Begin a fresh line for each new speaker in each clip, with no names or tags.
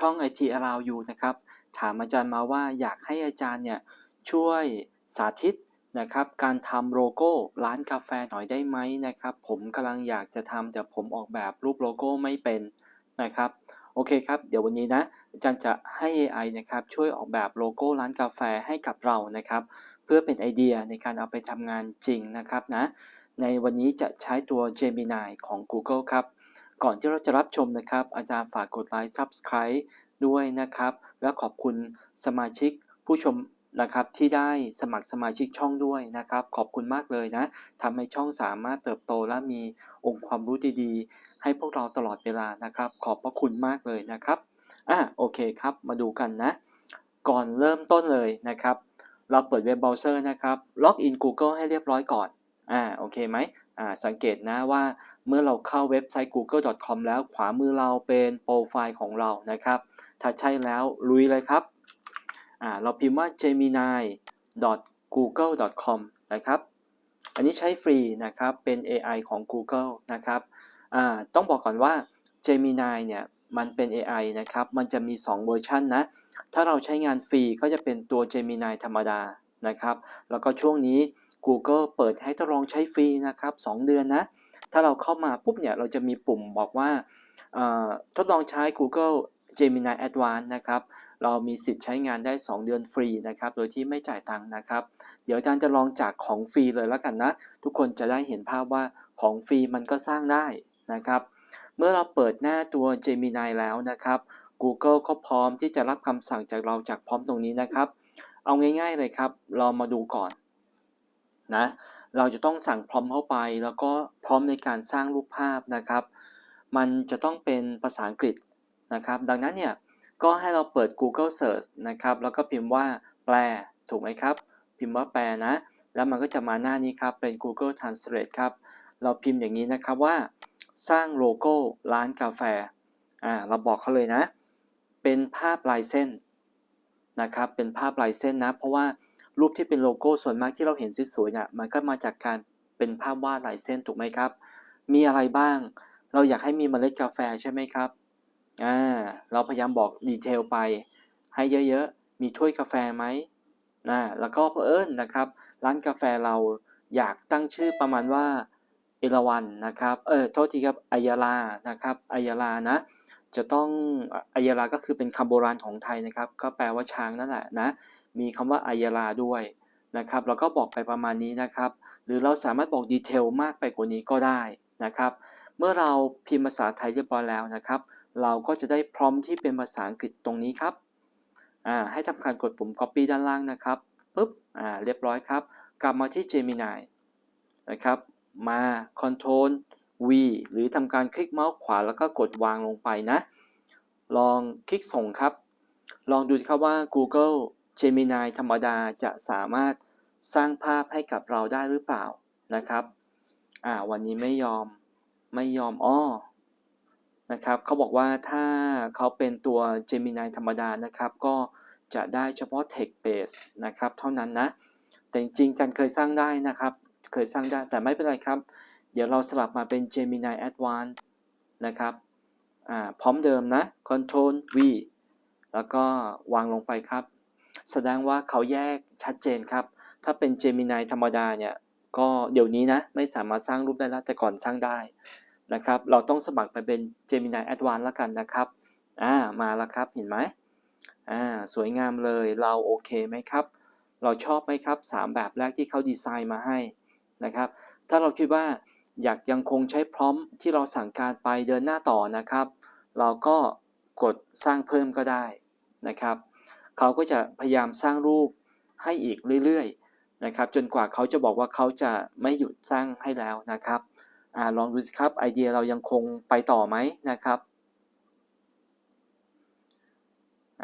ช่อง IT Allow You นะครับ ถามอาจารย์มาว่าอยากให้อาจารย์เนี่ยช่วยสาธิตนะครับ การทำโลโก้ร้านกาแฟหน่อยได้ไหมนะครับ ผมกำลังอยากจะทำแต่ผมออกแบบรูปโลโก้ไม่เป็นนะครับ โอเคครับ เดี๋ยววันนี้นะอาจารย์จะให้ AI นะครับช่วยออกแบบโลโก้ร้านกาแฟให้กับเรานะครับ เพื่อเป็นไอเดียในการเอาไปทำงานจริงนะครับนะในวันนี้จะใช้ตัว Gemini ของ Google ครับ ก่อนที่เราจะรับชมนะครับ อาจารย์ฝากกดไลค์ Subscribe ด้วยนะครับ และขอบคุณสมาชิกผู้ชมนะครับที่ได้สมัครสมาชิกช่องด้วยนะครับ ขอบคุณมากเลยนะทำให้ช่องสามารถเติบโตและมีองค์ความรู้ดีๆ ให้พวกเราตลอดเวลานะครับ ขอบพระคุณมากเลยนะครับอะโอเคครับ มาดูกันนะ ก่อนเริ่มต้นเลยนะครับ เราเปิดเว็บเบราว์เซอร์นะครับล็อกอิน Google ให้เรียบร้อยก่อนอ่าโอเคไหม สังเกตนะว่าเมื่อเราเข้าเว็บไซต์ google.com แล้วขวามือเราเป็นโปรไฟล์ของเรานะครับ ถ้าใช่แล้วลุยเลยครับเราพิมพ์ว่า gemini.google.com นะครับ อันนี้ใช้ฟรีนะครับ เป็น AI ของ Google นะครับต้องบอกก่อนว่า Gemini เนี่ยมันเป็น AI นะครับ มันจะมี 2 เวอร์ชันนะ ถ้าเราใช้งานฟรีก็จะเป็นตัว Gemini ธรรมดานะครับ แล้วก็ช่วงนี้ Google เปิดให้ทดลองใช้ฟรีนะครับ 2 เดือนนะ ถ้าเราเข้ามาปุ๊บเนี่ย เราจะมีปุ่มบอกว่าทดลองใช้ Google Gemini Advanced นะครับ เรามีสิทธิ์ใช้งานได้ 2 เดือนฟรีนะครับ โดยที่ไม่จ่ายตังค์นะครับ เดี๋ยวอาจารย์จะลองจากของฟรีเลยแล้วกันนะ ทุกคนจะได้เห็นภาพว่าของฟรีมันก็สร้างได้นะครับ เมื่อเราเปิดหน้าตัว Gemini แล้วนะครับ Google ก็พร้อมที่จะรับคำสั่งจากเราจากพร้อมตรงนี้นะครับ เอาง่ายๆเลยครับ เรามาดูก่อน นะเราจะต้องสั่งพร้อมเข้าไป แล้วก็พร้อมในการสร้างรูปภาพนะครับ มันจะต้องเป็นภาษาอังกฤษนะครับ ดังนั้นเนี่ยก็ให้เราเปิด Google Search นะครับ แล้วก็พิมพ์ว่าแปลถูกไหมครับ พิมพ์ว่าแปลนะ แล้วมันก็จะมาหน้านี้ครับ เป็น Google Translate ครับ เราพิมพ์อย่างนี้นะครับว่า สร้างโลโก้ร้านกาแฟ อ่า เราบอกเขาเลยนะ เป็นภาพลายเส้นนะครับ เป็นภาพลายเส้นนะ เพราะว่า รูปที่เป็นโลโก้ส่วนมากที่เราเห็นสวยๆเนี่ยมันก็มาจากการเป็นภาพวาดลายเส้นถูกไหมครับ มีอะไรบ้าง เราอยากให้มีเมล็ดกาแฟใช่ไหมครับอ่าเราพยายามบอกดีเทลไป ให้เยอะๆ มีถ้วยกาแฟไหมอ่าแล้วก็เพื่อนนะครับ ร้านกาแฟเราอยากตั้งชื่อประมาณว่าเอราวันนะครับ เออโทษทีครับอายาลานะครับอายาลานะ จะต้องอายาลาก็คือเป็นคำโบราณของไทยนะครับ ก็แปลว่าช้างนั่นแหละนะ มีคำว่าอายาลาด้วยนะครับเราก็บอกไปประมาณนี้นะครับ หรือเราสามารถบอกดีเทลมากไปกว่านี้ก็ได้นะครับ เมื่อเราพิมพ์ภาษาไทยเรียบร้อยแล้วนะครับ เราก็จะได้พร้อมที่เป็นภาษาอังกฤษตรงนี้ครับอ่าให้ทำการกดปุ่ม copy ด้านล่างนะครับปุ๊บอ่าเรียบร้อยครับ กลับมาที่ Gemini นะครับ มา control V หรือทำการคลิกเมาส์ขวาแล้วก็กดวางลงไปนะ ลองคลิกส่งครับ ลองดูครับว่า Google Gemini ธรรมดาจะสามารถสร้างภาพให้กับเราได้หรือเปล่านะครับ อ่า วันนี้ไม่ยอม ไม่ยอมอ้อ นะครับ เขาบอกว่าถ้าเขาเป็นตัว Gemini ธรรมดานะครับ ก็จะได้เฉพาะ text base นะครับ เท่านั้นนะ แต่จริงๆจันเคยสร้างได้นะครับ เคยสร้างได้ แต่ไม่เป็นไรครับ เดี๋ยวเราสลับมาเป็น Gemini Advanced นะครับ อ่า พร้อมเดิมนะ control V แล้วก็วางลงไปครับ แสดงว่าเขาแยกชัดเจนครับ ถ้าเป็น Gemini ธรรมดาเนี่ย ก็เดี๋ยวนี้นะไม่สามารถสร้างรูปได้แล้วแต่ก่อนสร้างได้นะครับ เราต้องสมัครไปเป็น Gemini Advanced แล้วกันนะครับ อ่า มาแล้วครับ เห็นไหมอ่า สวยงามเลย เราโอเคไหมครับ เราชอบไหมครับ 3 แบบแรกที่เขาดีไซน์มาให้นะครับ ถ้าเราคิดว่าอยากยังคงใช้พร้อมที่เราสั่งการไปเดินหน้าต่อนะครับ เราก็กดสร้างเพิ่มก็ได้นะครับ เขาก็จะพยายามสร้างรูปให้อีกเรื่อยๆนะครับ จนกว่าเขาจะบอกว่าเขาจะไม่หยุดสร้างให้แล้วนะครับอลองดูสิครับไอเดียเรายังคงไปต่อไหมนะครับ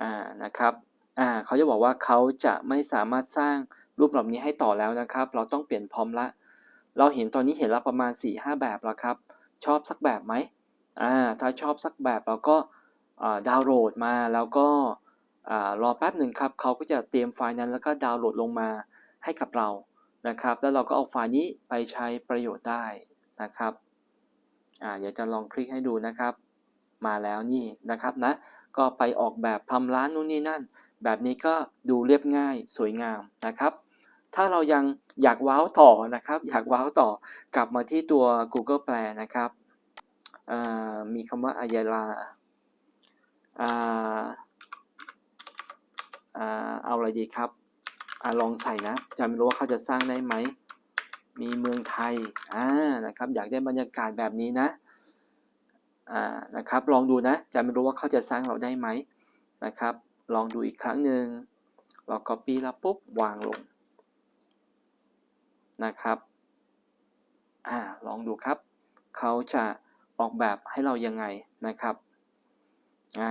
อ่านะครับอ่าเขาจะบอกว่าเขาจะไม่สามารถสร้างรูปเหล่านี้ให้ต่อแล้วนะครับ เราต้องเปลี่ยนพร้อมละ เราเห็นตอนนี้เห็นแล้วประมาณ 4-5 แบบแล้วครับ ชอบสักแบบไหมอ่าถ้าชอบสักแบบเราก็ดาวน์โหลดมาแล้วก็ รอแป๊บหนึ่งครับเขาก็จะเตรียมไฟล์นั้นแล้วก็ดาวน์โหลดลงมาให้กับเรานะครับ แล้วเราก็เอาไฟล์นี้ไปใช้ประโยชน์ได้นะครับอ่าเดี๋ยวจะลองคลิกให้ดูนะครับ มาแล้วนี่นะครับนะก็ไปออกแบบทำร้านนู่นนี่นั่น แบบนี้ก็ดูเรียบง่ายสวยงามนะครับ ถ้าเรายังอยากว้าวต่อนะครับ อยากว้าวต่อกลับมาที่ตัว Google แปลนะครับมีคำว่าอายาลาอ่า เอาอะไรดีครับอลองใส่นะจะไม่รู้ว่าเขาจะสร้างได้ไหม มีเมืองไทยอ่านะครับอยากได้บรรยากาศแบบนี้นะอ่านะครับลองดูนะจะไม่รู้ว่าเขาจะสร้างเราได้ไหมนะครับ ลองดูอีกครั้งหนึ่งเรา copy แล้วปุ๊บวางลงนะครับอ่าลองดูครับเขาจะออกแบบให้เรายังไงนะครับอ่า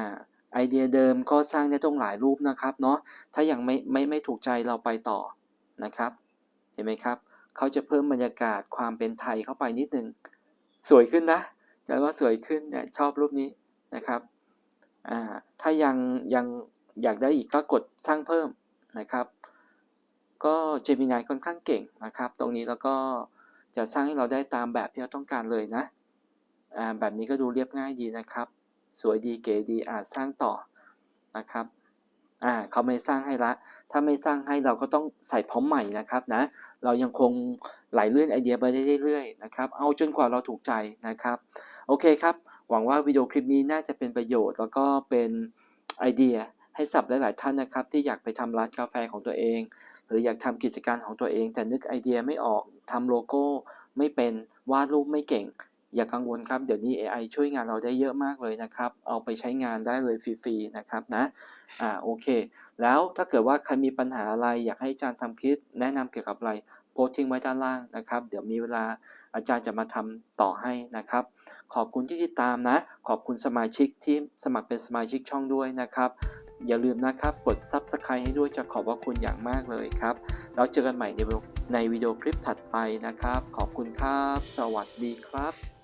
ไอเดียเดิมก็สร้างได้ต้องหลายรูปนะครับเนาะถ้ายังไม่ไม่ไม่ถูกใจเราไปต่อนะครับ เห็นไหมครับเขาจะเพิ่มบรรยากาศความเป็นไทยเข้าไปนิดนึง สวยขึ้นนะจะว่าสวยขึ้นเนี่ยชอบรูปนี้นะครับอ่าถ้ายังยังอยากได้อีกก็กดสร้างเพิ่มนะครับ ก็ Gemini ค่อนข้างเก่งนะครับ ตรงนี้แล้วก็จะสร้างให้เราได้ตามแบบที่เราต้องการเลยนะอ่าแบบนี้ก็ดูเรียบง่ายดีนะครับ สวยดีเก๋ดีอาจสร้างต่อนะครับอ่าเขาไม่สร้างให้ละ ถ้าไม่สร้างให้เราก็ต้องใส่พร้อมใหม่นะครับนะ เรายังคงไหลลื่นไอเดียไปได้เรื่อยๆนะครับ เอาจนกว่าเราถูกใจนะครับ โอเคครับ หวังว่าวิดีโอคลิปนี้น่าจะเป็นประโยชน์แล้วก็เป็นไอเดียให้สับหลายๆท่านนะครับ ที่อยากไปทำร้านกาแฟของตัวเอง หรืออยากทำกิจการของตัวเอง แต่นึกไอเดียไม่ออกทำโลโก้ไม่เป็นวาดรูปไม่เก่ง อย่ากังวลครับ เดี๋ยวนี้ AI ช่วยงานเราได้เยอะมากเลยนะครับ เอาไปใช้งานได้เลยฟรีๆนะครับนะ อ่าโอเค แล้วถ้าเกิดว่าใครมีปัญหาอะไรอยากให้อาจารย์ทำคลิปแนะนำเกี่ยวกับอะไรโพสต์ทิ้งไว้ด้านล่างนะครับ เดี๋ยวมีเวลาอาจารย์จะมาทำต่อให้นะครับ ขอบคุณที่ติดตามนะ ขอบคุณสมาชิกที่สมัครเป็นสมาชิกช่องด้วยนะครับ อย่าลืมนะครับ กด Subscribe ให้ด้วยจะขอบพระคุณอย่างมากเลยครับ แล้วเจอกันใหม่ในในวิดีโอคลิปถัดไปนะครับ ขอบคุณครับ สวัสดีครับ